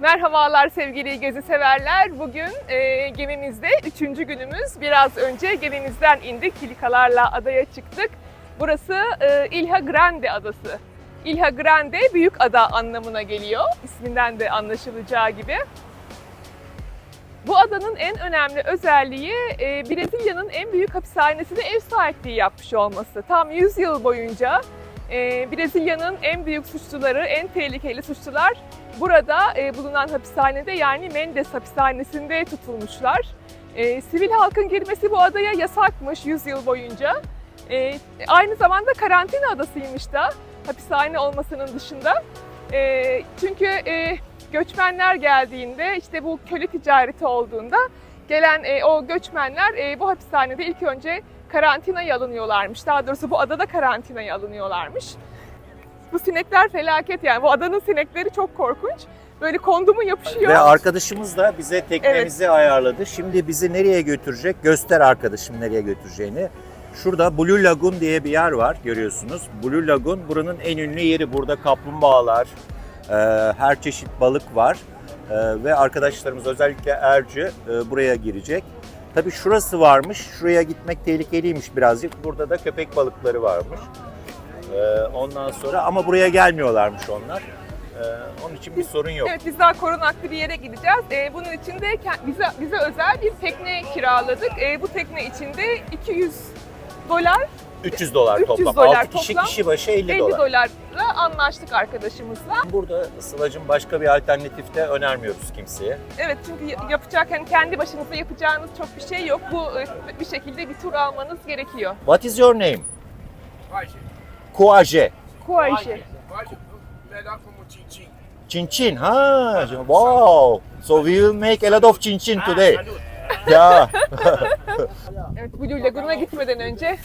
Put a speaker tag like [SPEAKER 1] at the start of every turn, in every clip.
[SPEAKER 1] Merhabalar sevgili gezi severler. Bugün e, gemimizde üçüncü günümüz. Biraz önce gemimizden indik. Kilikalarla adaya çıktık. Burası e, Ilha Grande adası. Ilha Grande büyük ada anlamına geliyor. İsminden de anlaşılacağı gibi. Bu adanın en önemli özelliği e, Brezilya'nın en büyük hapishanesine ev sahipliği yapmış olması. Tam 100 yıl boyunca e, Brezilya'nın en büyük suçluları, en tehlikeli suçlular burada e, bulunan hapishanede yani Mendes hapishanesinde tutulmuşlar. E, sivil halkın girmesi bu adaya yasakmış 100 yıl boyunca. E, aynı zamanda karantina adasıymış da hapishane olmasının dışında. E, çünkü e, göçmenler geldiğinde işte bu köle ticareti olduğunda gelen e, o göçmenler e, bu hapishanede ilk önce karantinaya alınıyorlarmış. Daha doğrusu bu adada karantinaya alınıyorlarmış. Bu sinekler felaket yani. Bu adanın sinekleri çok korkunç. Böyle kondumu yapışıyor.
[SPEAKER 2] Ve arkadaşımız da bize teknemizi ayarladı. Şimdi bizi nereye götürecek? Göster arkadaşım nereye götüreceğini. Şurada Blue Lagoon diye bir yer var görüyorsunuz. Blue Lagoon buranın en ünlü yeri. Burada kaplumbağalar, e, her çeşit balık var. E, ve arkadaşlarımız özellikle Ercü e, buraya girecek. Tabii şurası varmış. Şuraya gitmek tehlikeliymiş birazcık. Burada da köpek balıkları varmış. E, ondan sonra ama buraya gelmiyorlarmış onlar. E, onun için bir sorun yok.
[SPEAKER 1] Evet biz daha korunaklı bir yere gideceğiz. Ee, bunun için de bize, bize özel bir tekne kiraladık. Ee, bu tekne içinde 200 dolar,
[SPEAKER 2] 300 dolar
[SPEAKER 1] 300
[SPEAKER 2] toplam.
[SPEAKER 1] dolar
[SPEAKER 2] 6 kişi
[SPEAKER 1] toplam.
[SPEAKER 2] kişi başı 50,
[SPEAKER 1] 50
[SPEAKER 2] dolar.
[SPEAKER 1] dolarla anlaştık arkadaşımızla.
[SPEAKER 2] Burada Sıla'cığım başka bir alternatif de önermiyoruz kimseye.
[SPEAKER 1] Evet çünkü y- yapacak hani kendi başınıza yapacağınız çok bir şey yok. Bu e, bir şekilde bir tur almanız gerekiyor.
[SPEAKER 2] What is your name?
[SPEAKER 3] Vaje.
[SPEAKER 2] Kuaje.
[SPEAKER 3] Vaje. Melhor como Tintin.
[SPEAKER 2] Chin Chin. Ha, wow. So we will make a lot of Chin Chin today. ya.
[SPEAKER 1] Evet Blue Lagoon'a gitmeden önce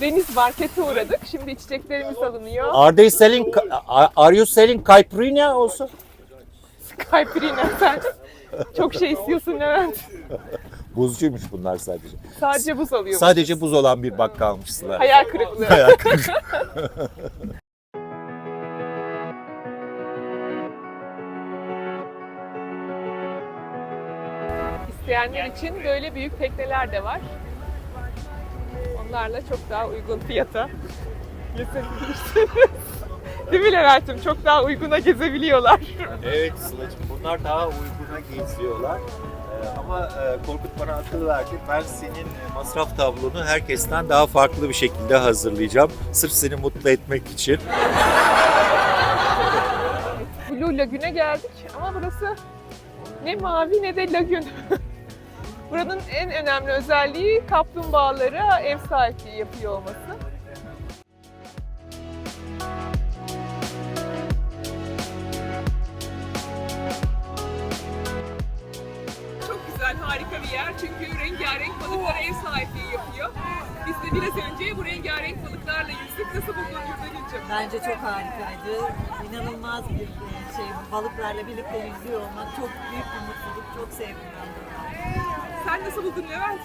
[SPEAKER 1] deniz markete uğradık. Şimdi içeceklerimiz alınıyor.
[SPEAKER 2] Are they selling are you selling caipirinha also?
[SPEAKER 1] Caipirinha sen. Çok şey istiyorsun Levent.
[SPEAKER 2] Buzcuymuş bunlar sadece.
[SPEAKER 1] Sadece buz alıyor.
[SPEAKER 2] Sadece buz olan bir bakkalmış Sıla.
[SPEAKER 1] Hayal kırıklığı.
[SPEAKER 2] Hayal kırıklığı.
[SPEAKER 1] İsteyenler için böyle büyük tekneler de var. Onlarla çok daha uygun fiyata gezebilirsiniz. Değil mi Levent'im? Çok daha uyguna gezebiliyorlar.
[SPEAKER 2] Evet Sıla'cığım bunlar daha uyguna geziyorlar. Ama e, Korkut bana akıl verdi. Ben senin e, masraf tablonu herkesten daha farklı bir şekilde hazırlayacağım. Sırf seni mutlu etmek için.
[SPEAKER 1] Blue Lagoon'e geldik ama burası ne mavi ne de lagün. Buranın en önemli özelliği kaplumbağalara ev sahipliği yapıyor olması. Güzel, harika bir yer çünkü rengarenk balıklara ev sahipliği yapıyor. Biz de biraz önce bu rengarenk balıklarla yüzdük. Nasıl buldun Yurdagül'cüm?
[SPEAKER 4] Bence çok harikaydı. İnanılmaz bir e, şey. Balıklarla birlikte yüzüyor olmak çok büyük bir mutluluk. Çok sevdim.
[SPEAKER 1] Sen nasıl buldun Levent?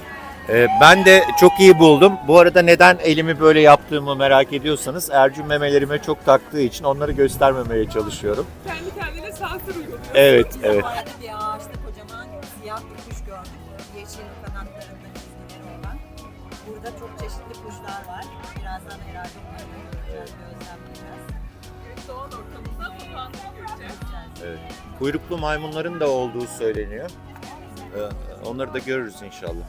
[SPEAKER 2] Ee, ben de çok iyi buldum. Bu arada neden elimi böyle yaptığımı merak ediyorsanız Ercü memelerime çok taktığı için onları göstermemeye çalışıyorum.
[SPEAKER 1] Kendi kendine sansür uyguluyor.
[SPEAKER 2] Evet, evet.
[SPEAKER 4] bir ağaçta siyah bir kuş gördük. Yeşil kanatlarında çizgileri olan. Burada çok çeşitli kuşlar var. Birazdan herhalde onları gözlemleyeceğiz.
[SPEAKER 1] Doğal ortamında papağanları göreceğiz.
[SPEAKER 2] Evet. Kuyruklu maymunların da olduğu söyleniyor. Ee, onları da görürüz inşallah.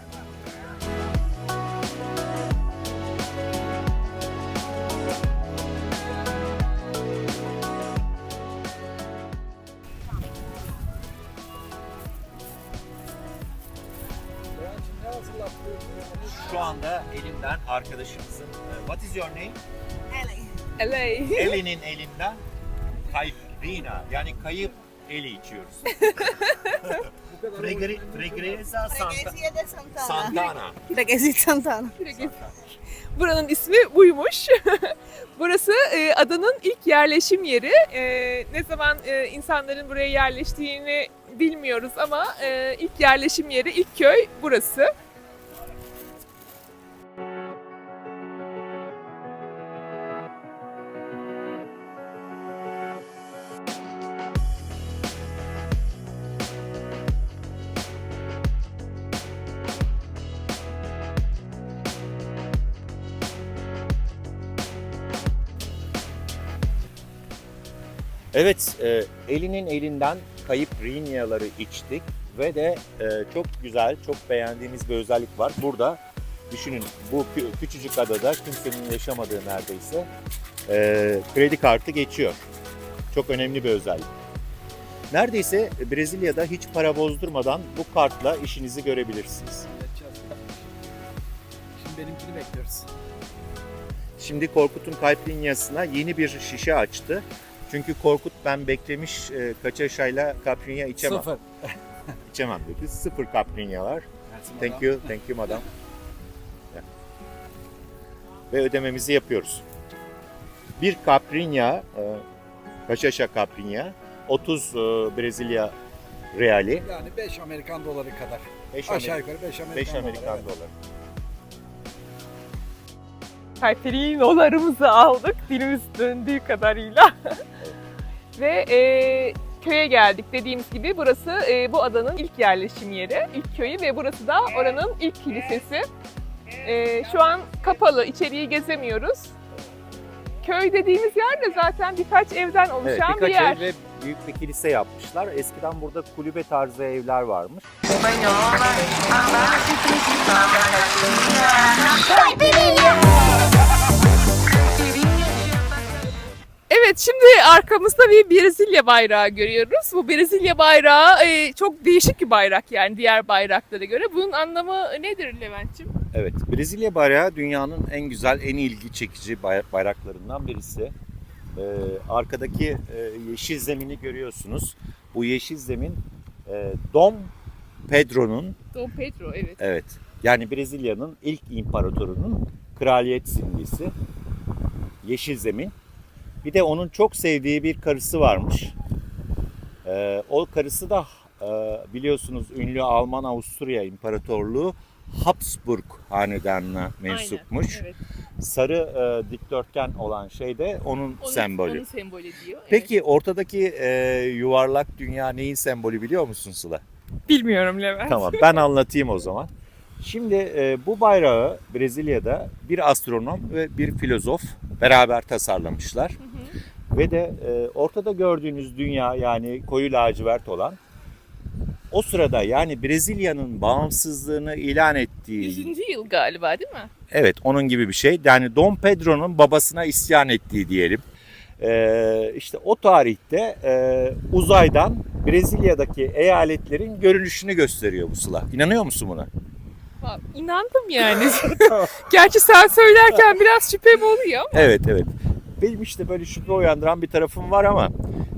[SPEAKER 2] Şu anda elimden arkadaşımızın e, What is your name?
[SPEAKER 1] LA.
[SPEAKER 2] Elin'in elinden kayıp Rina yani kayıp eli içiyoruz. Fregre, Fregresa Santa,
[SPEAKER 4] de Santana.
[SPEAKER 2] Santana.
[SPEAKER 4] De Santana.
[SPEAKER 1] Buranın ismi buymuş. Burası e, adanın ilk yerleşim yeri. E, ne zaman e, insanların buraya yerleştiğini bilmiyoruz ama e, ilk yerleşim yeri, ilk köy burası.
[SPEAKER 2] Evet, e, elinin elinden kayıp rinyaları içtik ve de e, çok güzel, çok beğendiğimiz bir özellik var. Burada düşünün bu kü- küçücük adada kimsenin yaşamadığı neredeyse e, kredi kartı geçiyor. Çok önemli bir özellik. Neredeyse Brezilya'da hiç para bozdurmadan bu kartla işinizi görebilirsiniz.
[SPEAKER 5] Şimdi benimkini bekliyoruz.
[SPEAKER 2] Şimdi Korkut'un kalp linyasına yeni bir şişe açtı. Çünkü Korkut ben beklemiş e, kaçaşayla kaprinya içemem.
[SPEAKER 5] Sıfır.
[SPEAKER 2] İçemem dedi. Sıfır kaprinyalar. Thank you, thank you madam. Ve ödememizi yapıyoruz. Bir kaprinya, e, kaçaşa kaprinya, 30 e, Brezilya reali,
[SPEAKER 5] Yani 5 Amerikan doları kadar.
[SPEAKER 2] 5
[SPEAKER 5] Aşağı
[SPEAKER 2] Amerikan,
[SPEAKER 5] yukarı 5 Amerikan,
[SPEAKER 2] 5 Amerikan
[SPEAKER 5] doları. evet.
[SPEAKER 2] doları.
[SPEAKER 1] Kalperinolarımızı aldık dilimiz döndüğü kadarıyla. Ve e, köye geldik dediğimiz gibi burası e, bu adanın ilk yerleşim yeri, ilk köyü ve burası da oranın ilk kilisesi. E, şu an kapalı, içeriği gezemiyoruz. Köy dediğimiz yer de zaten birkaç evden
[SPEAKER 2] Evet,
[SPEAKER 1] oluşan
[SPEAKER 2] birkaç
[SPEAKER 1] bir yer.
[SPEAKER 2] ev ve büyük bir kilise yapmışlar. Eskiden burada kulübe tarzı evler varmış.
[SPEAKER 1] Evet şimdi arkamızda bir Brezilya bayrağı görüyoruz. Bu Brezilya bayrağı e, çok değişik bir bayrak yani diğer bayraklara göre. Bunun anlamı nedir Levent'ciğim?
[SPEAKER 2] Evet, Brezilya bayrağı dünyanın en güzel, en ilgi çekici bay- bayraklarından birisi. Ee, arkadaki e, yeşil zemini görüyorsunuz. Bu yeşil zemin e, Dom Pedro'nun,
[SPEAKER 1] Dom Pedro evet.
[SPEAKER 2] evet, yani Brezilya'nın ilk imparatorunun kraliyet simgesi. Yeşil zemin. Bir de onun çok sevdiği bir karısı varmış. Ee, o karısı da e, biliyorsunuz ünlü Alman-Avusturya İmparatorluğu Habsburg hanedanına mensupmuş.
[SPEAKER 1] Aynen, evet.
[SPEAKER 2] Sarı e, dikdörtgen olan şey de onun,
[SPEAKER 1] Onun,
[SPEAKER 2] sembolü.
[SPEAKER 1] Onun sembolü diyor.
[SPEAKER 2] Peki ortadaki e, yuvarlak dünya neyin sembolü biliyor musun Sıla?
[SPEAKER 1] Evet. Bilmiyorum Levent.
[SPEAKER 2] Tamam ben anlatayım o zaman. Şimdi e, bu bayrağı Brezilya'da bir astronom ve bir filozof beraber tasarlamışlar. Ve de e, ortada gördüğünüz dünya yani koyu lacivert olan o sırada yani Brezilya'nın bağımsızlığını ilan ettiği
[SPEAKER 1] 100. yıl galiba değil mi?
[SPEAKER 2] Evet onun gibi bir şey. Yani Dom Pedro'nun babasına isyan ettiği diyelim. Ee, işte o tarihte e, uzaydan Brezilya'daki eyaletlerin görünüşünü gösteriyor bu sıla. İnanıyor musun buna?
[SPEAKER 1] İnandım yani. Gerçi sen söylerken biraz şüphem oluyor.
[SPEAKER 2] Evet evet. Benim işte böyle şüphe uyandıran bir tarafım var ama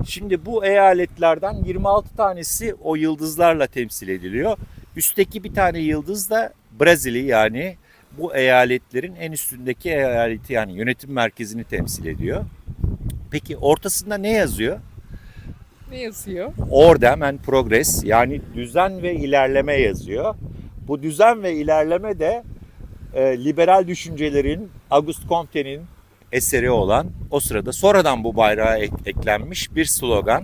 [SPEAKER 2] şimdi bu eyaletlerden 26 tanesi o yıldızlarla temsil ediliyor. Üstteki bir tane yıldız da Brezilya yani bu eyaletlerin en üstündeki eyaleti yani yönetim merkezini temsil ediyor. Peki ortasında ne yazıyor?
[SPEAKER 1] Ne yazıyor?
[SPEAKER 2] Order and Progress yani düzen ve ilerleme yazıyor. Bu düzen ve ilerleme de e, liberal düşüncelerin Auguste Comte'nin eseri olan o sırada sonradan bu bayrağa ek- eklenmiş bir slogan.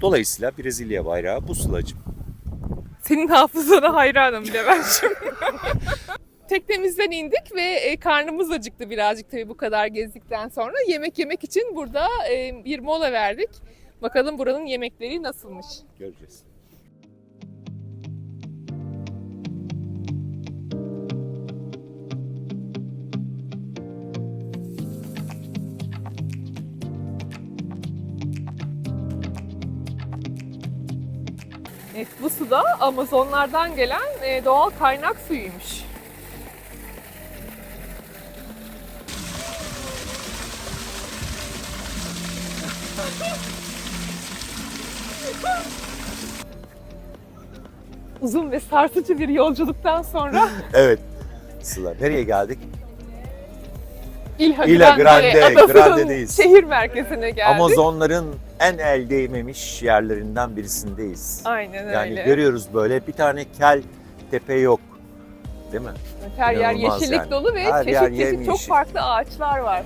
[SPEAKER 2] Dolayısıyla Brezilya bayrağı bu sılacım.
[SPEAKER 1] Senin hafızana hayranım Levent'ciğim. Teknemizden indik ve e, karnımız acıktı birazcık tabii bu kadar gezdikten sonra. Yemek yemek için burada e, bir mola verdik. Bakalım buranın yemekleri nasılmış?
[SPEAKER 2] Göreceğiz.
[SPEAKER 1] Evet, bu su da Amazonlardan gelen e, doğal kaynak suyuymuş. Uzun ve sarsıcı bir yolculuktan sonra
[SPEAKER 2] Evet. Sıla nereye geldik?
[SPEAKER 1] İlha,
[SPEAKER 2] İlha
[SPEAKER 1] Grande,
[SPEAKER 2] Grande, Grande'deyiz.
[SPEAKER 1] şehir merkezine geldik.
[SPEAKER 2] Amazonların en el değmemiş yerlerinden birisindeyiz.
[SPEAKER 1] Aynen öyle.
[SPEAKER 2] Yani görüyoruz böyle bir tane kel tepe yok. Değil mi?
[SPEAKER 1] Her yer
[SPEAKER 2] İnanılmaz
[SPEAKER 1] yeşillik
[SPEAKER 2] yani.
[SPEAKER 1] dolu ve
[SPEAKER 2] Her yer
[SPEAKER 1] çeşit çeşit çok farklı ağaçlar var.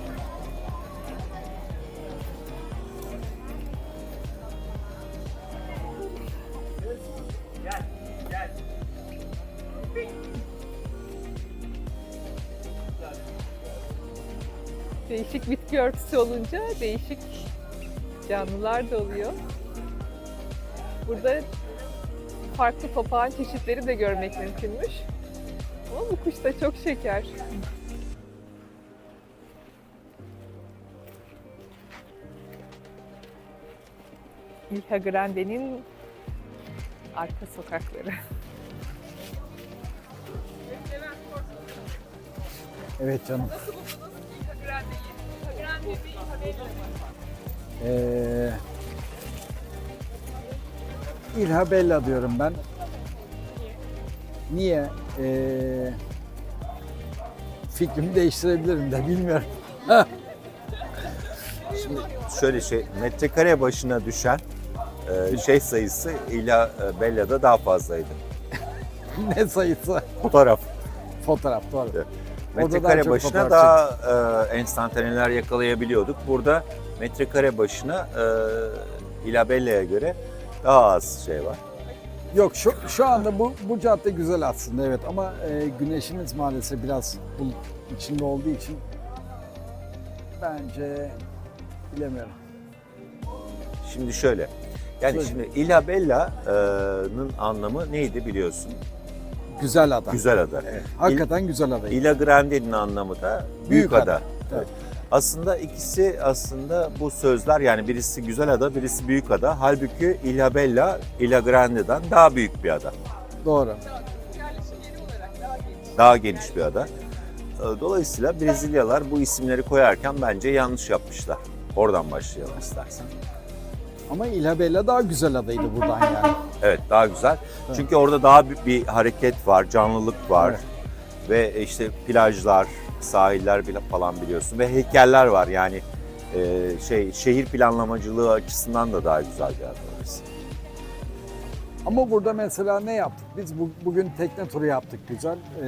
[SPEAKER 1] Değişik bitki örtüsü olunca değişik Canlılar da oluyor. Burada farklı papağan çeşitleri de görmek mümkünmüş. Ama bu kuş da çok şeker. Ilha Grande'nin arka sokakları.
[SPEAKER 5] Evet canım.
[SPEAKER 1] Nasıl
[SPEAKER 5] Ee, İlha Bella diyorum ben. Niye? Ee, fikrimi değiştirebilirim de bilmiyorum.
[SPEAKER 2] Şimdi şöyle şey, metrekare başına düşen e, şey sayısı İla e, Bella'da daha fazlaydı.
[SPEAKER 5] ne sayısı?
[SPEAKER 2] Fotoğraf.
[SPEAKER 5] Fotoğraf doğru.
[SPEAKER 2] Evet. Metrekare başına daha e, enstantaneler yakalayabiliyorduk. Burada metrekare başına e, İla Bella'ya göre daha az şey var.
[SPEAKER 5] Yok şu, şu anda bu, bu cadde güzel aslında evet ama e, güneşimiz maalesef biraz bulut içinde olduğu için bence bilemiyorum.
[SPEAKER 2] Şimdi şöyle, yani
[SPEAKER 5] Söyle.
[SPEAKER 2] şimdi İla Bella'nın anlamı neydi biliyorsun?
[SPEAKER 5] Güzel ada.
[SPEAKER 2] Güzel ada.
[SPEAKER 5] Hakikaten güzel ada.
[SPEAKER 2] İla Grande'nin anlamı da büyük,
[SPEAKER 5] Büyük
[SPEAKER 2] ada.
[SPEAKER 5] ada.
[SPEAKER 2] Evet. Aslında ikisi aslında bu sözler yani birisi güzel ada, birisi büyük ada. Halbuki İla Bella, İla Grande'den daha büyük bir ada.
[SPEAKER 5] Doğru.
[SPEAKER 1] Daha geniş.
[SPEAKER 2] Bir ada. Ee, Dolayısıyla Brezilyalılar bu isimleri koyarken bence yanlış yapmışlar. Oradan başlayalım istersen.
[SPEAKER 5] Ama İlha Bella daha güzel adaydı buradan yani.
[SPEAKER 2] Evet daha güzel. Çünkü orada daha bir, bir hareket var, canlılık var.
[SPEAKER 5] Evet.
[SPEAKER 2] Ve işte plajlar, sahiller falan biliyorsun. Ve heykeller var yani e, şey şehir planlamacılığı açısından da daha güzel bir yer orası.
[SPEAKER 5] Ama burada mesela ne yaptık? Biz bu- bugün tekne turu yaptık güzel. Ee,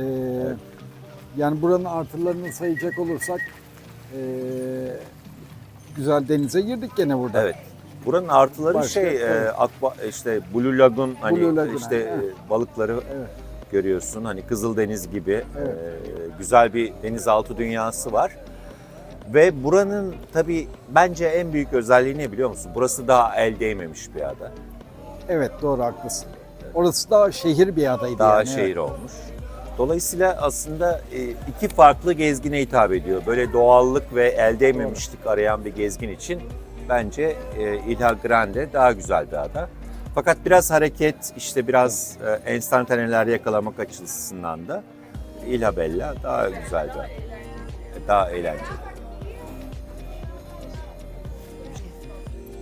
[SPEAKER 5] Yani buranın artılarını sayacak olursak ee, güzel denize girdik gene burada.
[SPEAKER 2] Evet. Buranın artıları
[SPEAKER 5] Başka,
[SPEAKER 2] şey e,
[SPEAKER 5] evet.
[SPEAKER 2] akba, işte Blue Lagoon hani
[SPEAKER 5] Blue Lagoon,
[SPEAKER 2] işte
[SPEAKER 5] evet.
[SPEAKER 2] e, balıkları
[SPEAKER 5] Evet.
[SPEAKER 2] görüyorsun. Hani Kızıldeniz gibi
[SPEAKER 5] Evet.
[SPEAKER 2] e, güzel bir denizaltı dünyası var. Ve buranın tabii bence en büyük özelliği ne biliyor musun? Burası daha el değmemiş bir ada.
[SPEAKER 5] Evet doğru haklısın. Orası daha şehir bir adaydı
[SPEAKER 2] Daha
[SPEAKER 5] yani.
[SPEAKER 2] şehir
[SPEAKER 5] evet.
[SPEAKER 2] olmuş. Dolayısıyla aslında e, iki farklı gezgine hitap ediyor. Böyle doğallık ve el değmemişlik arayan bir gezgin için bence e, Ilha Grande daha güzel bir ada. Fakat biraz hareket, işte biraz e, enstantaneler yakalamak açısından da Ilha Bella daha güzel bir ada. Daha eğlenceli.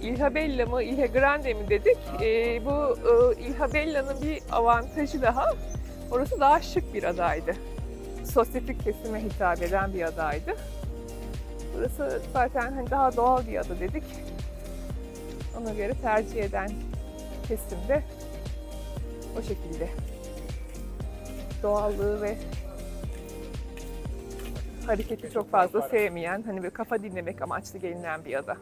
[SPEAKER 1] İlha Bella mı, İlha Grande mi dedik. Ee, bu e, İlha Bella'nın bir avantajı daha. Orası daha şık bir adaydı. Sosyetik kesime hitap eden bir adaydı. Burası zaten hani daha doğal bir ada dedik. Ona göre tercih eden kesim de o şekilde. Doğallığı ve hareketi çok fazla sevmeyen, hani böyle kafa dinlemek amaçlı gelinen bir ada.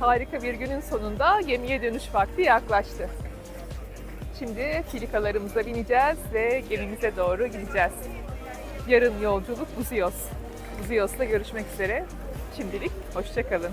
[SPEAKER 1] Harika bir günün sonunda gemiye dönüş vakti yaklaştı. Şimdi filikalarımıza bineceğiz ve gemimize doğru gideceğiz. Yarın yolculuk Buzios. Buzios'ta görüşmek üzere. Şimdilik hoşçakalın.